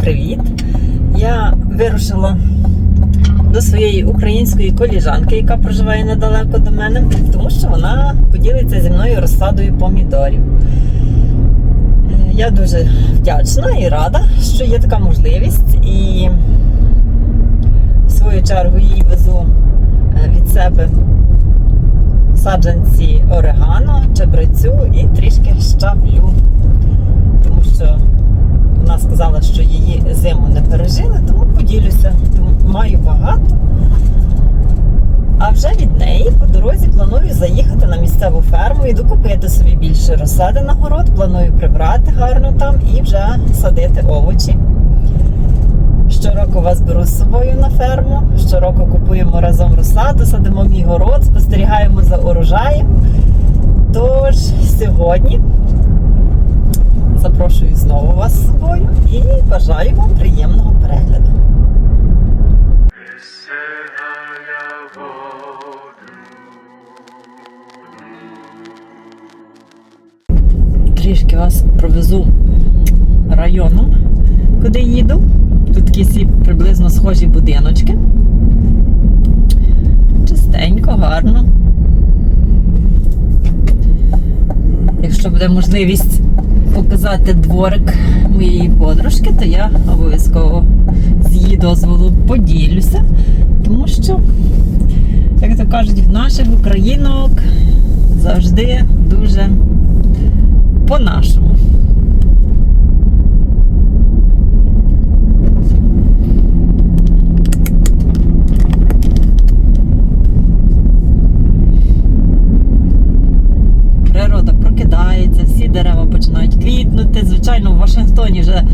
привіт! Я вирушила до своєї української коліжанки, яка проживає недалеко до мене, тому що вона поділиться зі мною розсадою помідорів. Е, Я дуже вдячна і рада, що є така можливість. І в свою чергу їй везу е, від себе саджанці орегано, чебрецю і трішки щавлю. Тому що вона сказала, що її зиму не пережили, тому поділюся. Тому маю багато. А вже від неї по дорозі планую заїхати на місцеву ферму і докупити собі більше розсади на город. Планую прибрати гарно там і вже садити овочі. Щороку вас беру з собою на ферму. Щороку купуємо разом розсаду, садимо мій город, спостерігаємо за урожаєм. Тож сьогодні запрошую знову вас з собою і бажаю вам приємного перегляду. Трішки вас провезу районом, куди їду. Тут такі всі приблизно схожі будиночки. Чистенько, гарно. Якщо буде можливість показати дворик моєї подружки, то я обов'язково з її дозволу поділюся, тому що, як то кажуть, в наших українок завжди дуже по-нашому. Природа прокидається, всі дерева починають квітнути. Звичайно, в Вашингтоні вже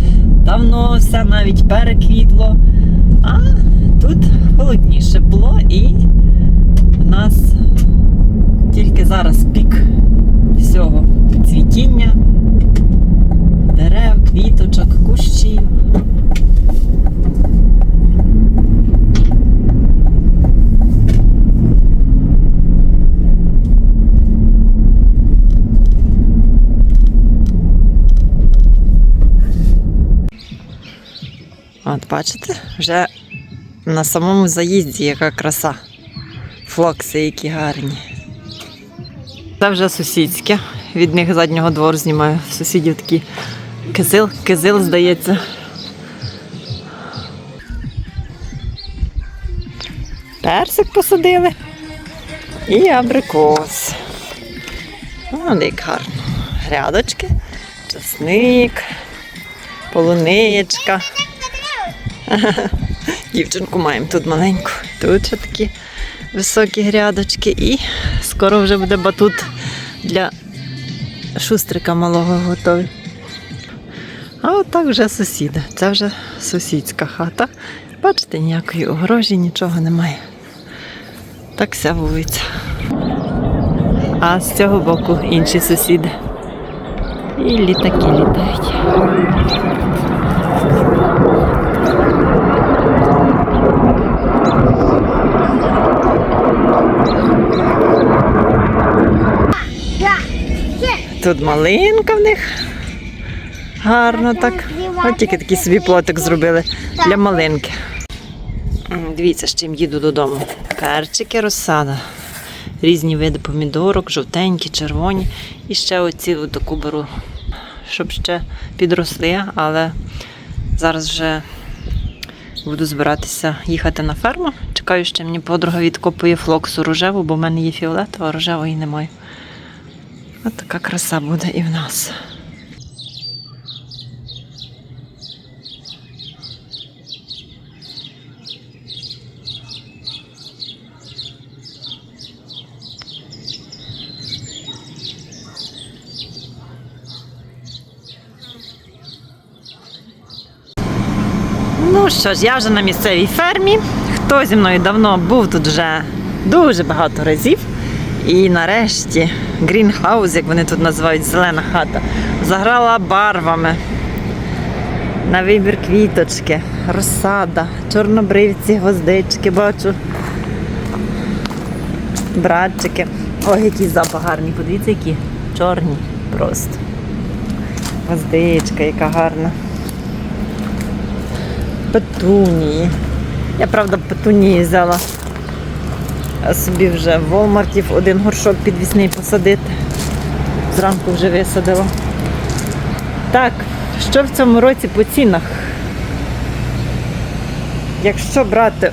давно все навіть переквітло. А тут холодніше було і в нас тільки зараз пік всього цвітіння, дерев, квіточок, кущів. От бачите, вже на самому заїзді яка краса. Флокси, які гарні. Це вже сусідське. Від них заднього двору знімаю. Сусідів такі кизил, кизил, здається. Персик посадили. І абрикос. О, як гарно. Грядочки, часник, полуничка. Дівчинку маємо тут маленьку. Тут ще такі високі грядочки. І скоро вже буде батут для шустрика малого готовий. А отак вже сусіда. Це вже сусідська хата. Бачите, ніякої огорожі, нічого немає. Так вся вулиця. А з цього боку інші сусіди. І літаки літають. Тут малинка в них. Гарно так. От тільки такий собі плотик зробили для малинки. Дивіться, з чим їду додому. Перчики, розсада. Різні види помідорок, жовтенькі, червоні. І ще оці таку беру, щоб ще підросли, але зараз вже буду збиратися їхати на ферму. Чекаю, ще мені подруга відкопує флоксу рожеву, бо в мене є фіолетова, а рожевої немає. Ось така краса буде і в нас. Ну що ж, я вже на місцевій фермі. Хто зі мною давно був тут вже дуже багато разів. І нарешті грінхаус, як вони тут називають, зелена хата, заграла барвами. На вибір квіточки, розсада, чорнобривці, гвоздички, бачу. Братчики. Ой, який запах гарний. Подивіться, які чорні просто. Гвоздичка, яка гарна. петунії. Я, правда, петунії взяла а собі вже в Walmart один горшок підвісний посадити. Зранку вже висадила. Так, що в цьому році по цінах? Якщо брати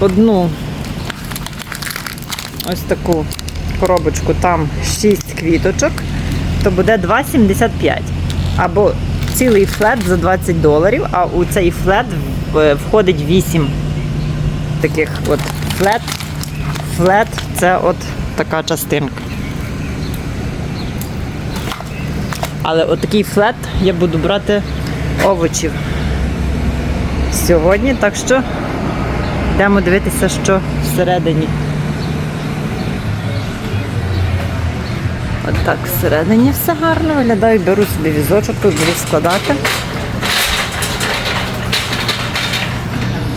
одну ось таку коробочку, там 6 квіточок, то буде 2,75. Або цілий флет за 20 доларів, а у цей флет входить 8 таких от флет. Флет це от така частинка. Але от такий флет я буду брати овочів сьогодні, так що йдемо дивитися, що всередині. От так всередині все гарно виглядає. Беру собі візочок, буду складати.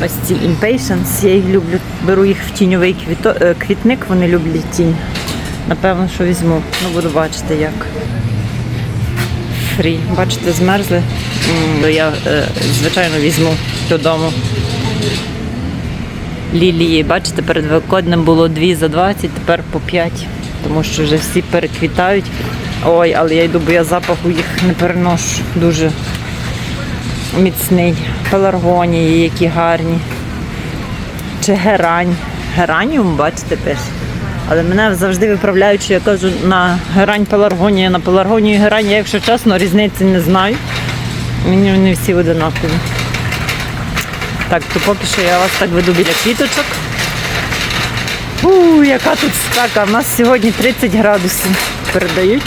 Ось ці Impatience, я їх люблю. Беру їх в тіньовий квіто, е, квітник, вони люблять тінь. Напевно, що візьму. Ну, буду бачити як. Фрі. Бачите, змерзли. То Я, е, звичайно, візьму додому. Лілії, бачите, перед Великоднем було 2 за 20, тепер по 5, тому що вже всі переквітають. Ой, але я йду, бо я запаху їх не переношу. Дуже міцний. Пеларгонії, які гарні. Чи герань. Гераніум, бачите, пише. Але мене завжди виправляють, що я кажу на герань пеларгонія, на пеларгонію герань. Я, якщо чесно, різниці не знаю. Мені вони всі одинакові. Так, то поки що я вас так веду біля квіточок. У, яка тут спека. У нас сьогодні 30 градусів передають.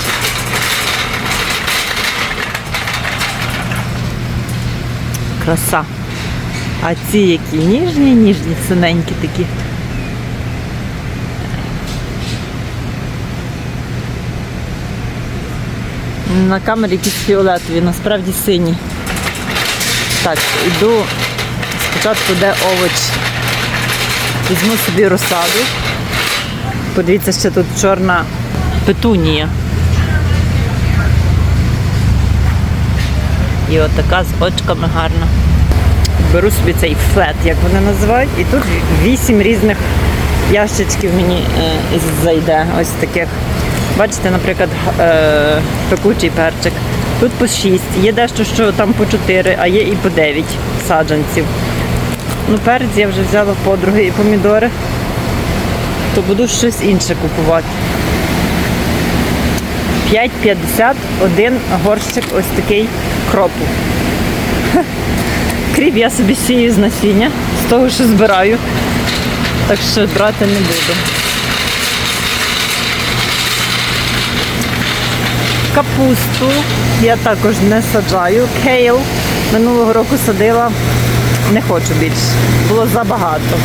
Краса. А ці які ніжні, ніжні, синенькі такі. На камері якісь фіолетові, насправді сині. Так, іду спочатку де овоч. Візьму собі розсаду. Подивіться, ще тут чорна петунія. І от така з очками гарна. Беру собі цей флет, як вони називають, і тут вісім різних ящичків мені е, зайде. Ось таких. Бачите, наприклад, е, пекучий перчик. Тут по 6. Є дещо, що там по 4, а є і по 9 саджанців. Ну, перець я вже взяла подруги і помідори, то буду щось інше купувати. 5,50 один горщик ось такий кропу. Кріп я собі сію з насіння, з того, що збираю. Так що брати не буду. Капусту я також не саджаю. Кейл минулого року садила, не хочу більше. Було забагато.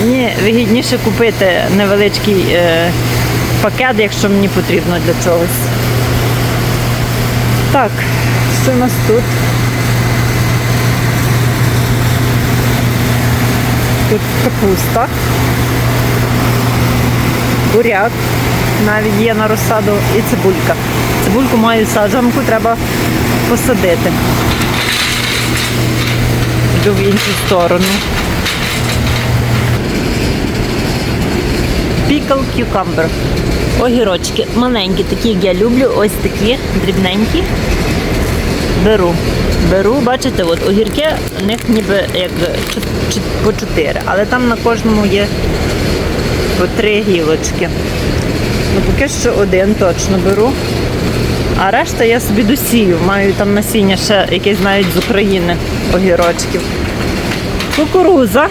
Мені вигідніше купити невеличкий е, пакет, якщо мені потрібно для чогось. Так, що у нас тут? Тут капуста, буряк, навіть є на розсаду і цибулька. Цибульку маю саджанку, треба посадити. Йду в іншу сторону. Пікл кюкамбер. Огірочки маленькі, такі як я люблю, ось такі, дрібненькі. Беру. Беру, бачите, от огірки, у них ніби як по чотири, але там на кожному є по три гілочки. Ну, поки що один точно беру. А решта я собі досію. Маю там насіння ще якесь навіть з України огірочків. Кукуруза.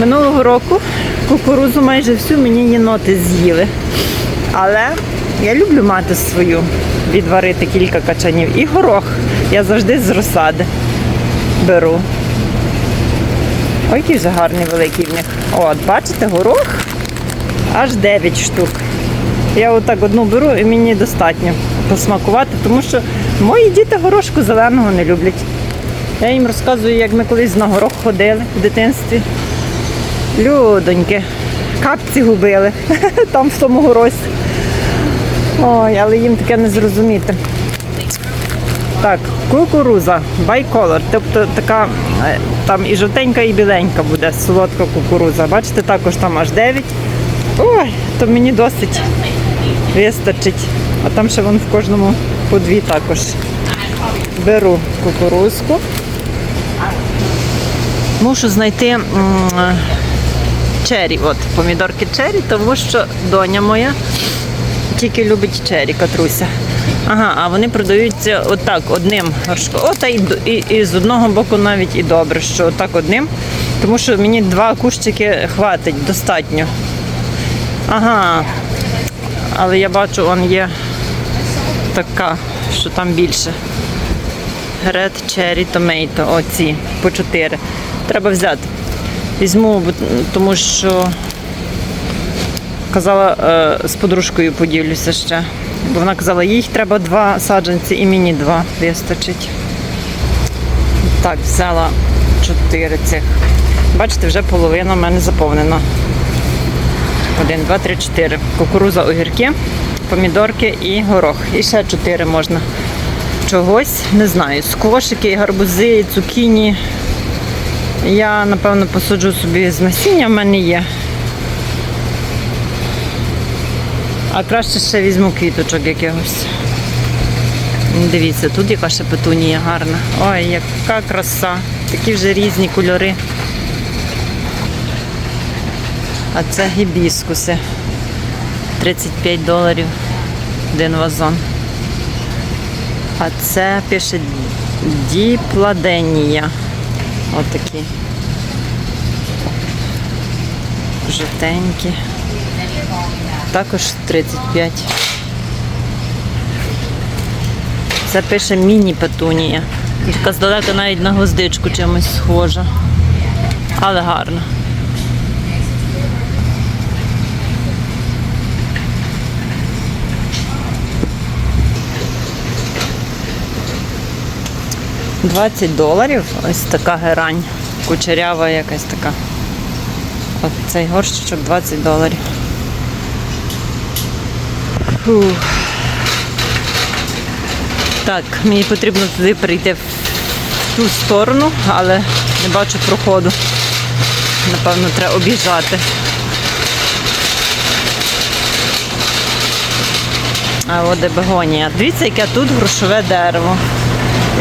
Минулого року кукурузу майже всю мені єноти з'їли. Але я люблю мати свою, відварити кілька качанів. І горох. Я завжди з розсади беру. Ой, який вже гарний великий в них. От, бачите, горох аж 9 штук. Я отак одну беру і мені достатньо посмакувати, тому що мої діти горошку зеленого не люблять. Я їм розказую, як ми колись на горох ходили в дитинстві. Людоньки, капці губили там в тому горосі. Ой, але їм таке не зрозуміти. Так, кукуруза, байколор. Тобто така е, там і жовтенька, і біленька буде солодка кукуруза. Бачите, також там аж 9. Ой, то мені досить вистачить. А там ще вон в кожному по дві також. Беру кукурузку. Мушу знайти чері, от помідорки чері, тому що доня моя тільки любить чері, катруся. Ага, а вони продаються отак, одним горшком. О, та і, і, і з одного боку навіть і добре, що отак одним. Тому що мені два кущики хватить достатньо. Ага. Але я бачу, он є така, що там більше. Red Cherry Tomato, оці по 4. Треба взяти. Візьму, тому що казала, е, з подружкою поділюся ще. Бо вона казала, їй треба два саджанці і мені два вистачить. Так, взяла чотири цих. Бачите, вже половина в мене заповнена. Один, два, три, чотири. Кукуруза, огірки, помідорки і горох. І ще чотири можна. Чогось, не знаю. Скошики, гарбузи, цукіні. Я, напевно, посаджу собі з насіння в мене є. А краще ще візьму квіточок якихось. Дивіться, тут яка ще петунія гарна. Ой, яка краса. Такі вже різні кольори. А це гібіскуси. 35 доларів один вазон. А це пише діпладенія. Отакі. Жовтенькі. Також 35. Це пише міні-петунія. Яка здалека навіть на гвоздичку чимось схожа. Але гарна. Двадцять доларів. Ось така герань. Кучерява якась така. От цей горщичок 20 доларів. Фух. Так, мені потрібно туди перейти в ту сторону, але не бачу проходу. Напевно, треба об'їжджати. А от бегонія. Дивіться, яке тут грошове дерево.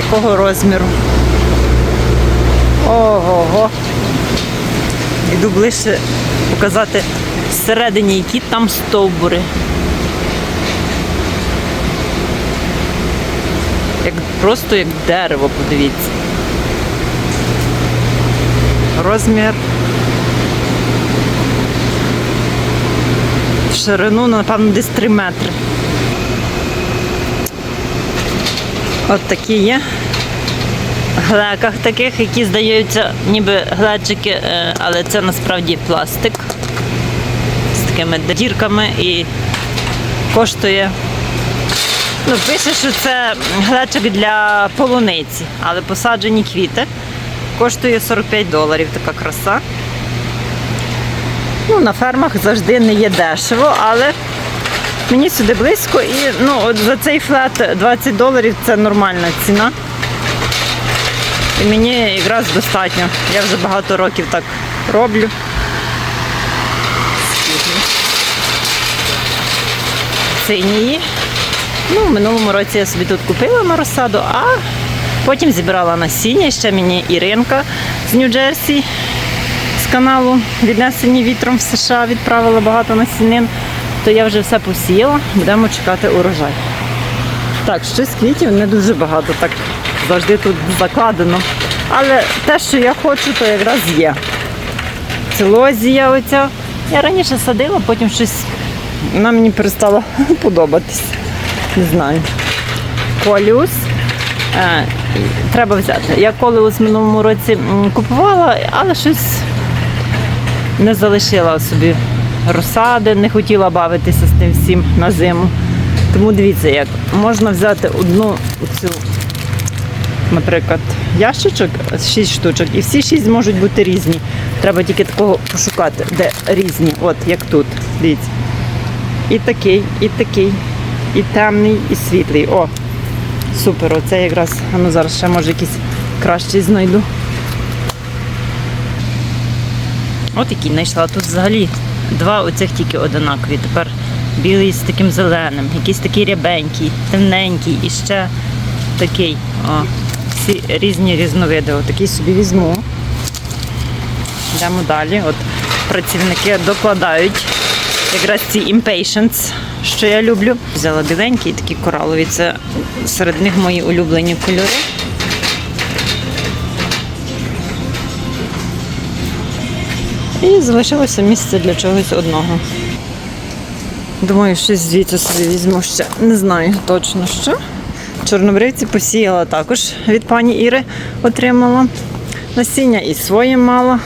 Якого розміру. Ого-го. Йду ближче показати всередині, які там стовбури. Як, просто як дерево, подивіться. Розмір. Ширину, напевно, десь 3 метри. От такі є. Глеках таких, які здаються ніби глечики, е, але це насправді пластик з такими дірками і коштує. Ну, пише, що це глечик для полуниці, але посаджені квіти. Коштує 45 доларів така краса. Ну, на фермах завжди не є дешево, але мені сюди близько і ну, от за цей флет 20 доларів це нормальна ціна. І мені якраз достатньо. Я вже багато років так роблю. Синії. Ну, в минулому році я собі тут купила на розсаду, а потім зібрала насіння. Ще мені Іринка з Нью-Джерсі з каналу Віднесені вітром в США відправила багато насінин. То я вже все посіяла, будемо чекати урожай. Так, щось квітів не дуже багато, так завжди тут закладено. Але те, що я хочу, то якраз є. Целозія оця. Я раніше садила, потім щось вона мені перестала подобатись. Не знаю. Коліус. Е, треба взяти. Я коліус в минулому році купувала, але щось не залишила собі розсади, не хотіла бавитися з тим всім на зиму. Тому дивіться, як можна взяти одну цю, наприклад, ящичок, 6 штучок, і всі 6 можуть бути різні. Треба тільки такого пошукати, де різні, от як тут. Дивіться. І такий, і такий, і темний, і світлий. О, Супер, оце якраз, ну зараз ще може якийсь кращий знайду. От який знайшла. Тут взагалі два оцих тільки одинакові. Тепер білий з таким зеленим, якийсь такий рябенький, темненький і ще такий. О, всі різні різновиди. Отакий собі візьму. Йдемо далі. От працівники докладають якраз ці impatience, що я люблю. Взяла біленький, такі коралові. Це серед них мої улюблені кольори. І залишилося місце для чогось одного. Думаю, щось звідси собі візьму ще. Не знаю точно що. Чорнобривці посіяла також від пані Іри, отримала насіння і своє мало.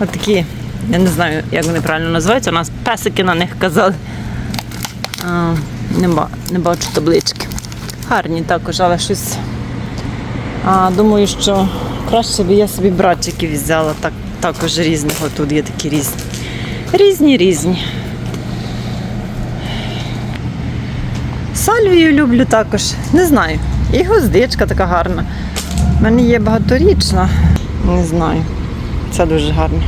Отакі, я не знаю, як вони правильно називаються. У нас песики на них казали. А, не, ба- не бачу таблички. Гарні також, але щось. А, думаю, що краще б я собі братчиків взяла так, також різних. Отут є такі різні. Різні, різні. Сальвію люблю також. Не знаю. І гвоздичка така гарна. У мене є багаторічна. Не знаю. Це дуже гарно.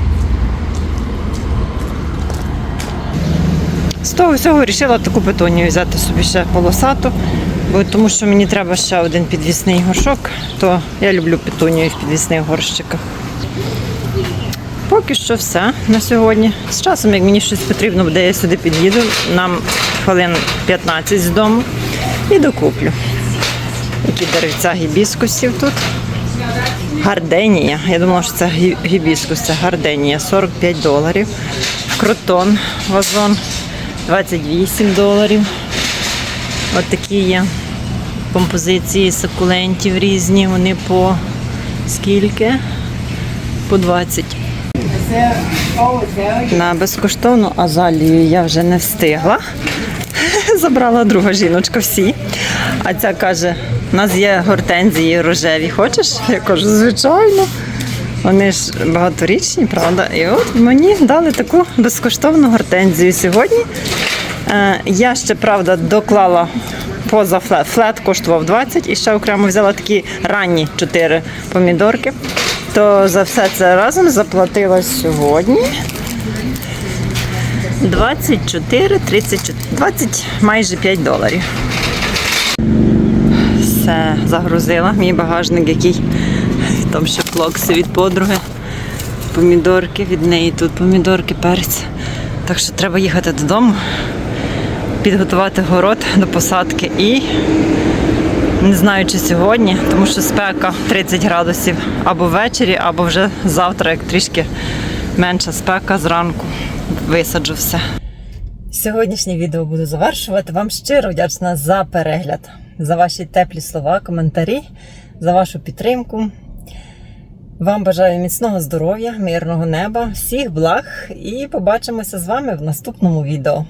З того всього вирішила таку петунію взяти собі ще полосату, бо тому що мені треба ще один підвісний горшок, то я люблю петунію в підвісних горщиках. Поки що все на сьогодні. З часом, як мені щось потрібно буде, я сюди під'їду. Нам хвилин 15 з дому і докуплю. Які деревця гібіскусів тут. Гарденія. Я думала, що це гі- гібіскус, це гарденія. 45 доларів. Кротон вазон 28 доларів. От такі є композиції сукулентів різні. Вони по скільки? По 20. На безкоштовну азалію я вже не встигла. Забрала друга жіночка всі. А ця каже: у нас є гортензії рожеві. Хочеш? Я кажу, звичайно. Вони ж багаторічні, правда? І от мені дали таку безкоштовну гортензію сьогодні. Е, Я ще, правда, доклала поза флет. Флет коштував 20 і ще окремо взяла такі ранні 4 помідорки. То за все це разом заплатила сьогодні 24, 34, 20, майже 5 доларів. Все, загрузила мій багажник, який там ще плокси від подруги. Помідорки від неї тут помідорки, перець. Так що треба їхати додому, підготувати город до посадки і не знаю, чи сьогодні, тому що спека 30 градусів або ввечері, або вже завтра, як трішки менша спека зранку. Висаджу все. Сьогоднішнє відео буду завершувати. Вам щиро вдячна за перегляд, за ваші теплі слова, коментарі, за вашу підтримку. Вам бажаю міцного здоров'я, мирного неба, всіх благ і побачимося з вами в наступному відео.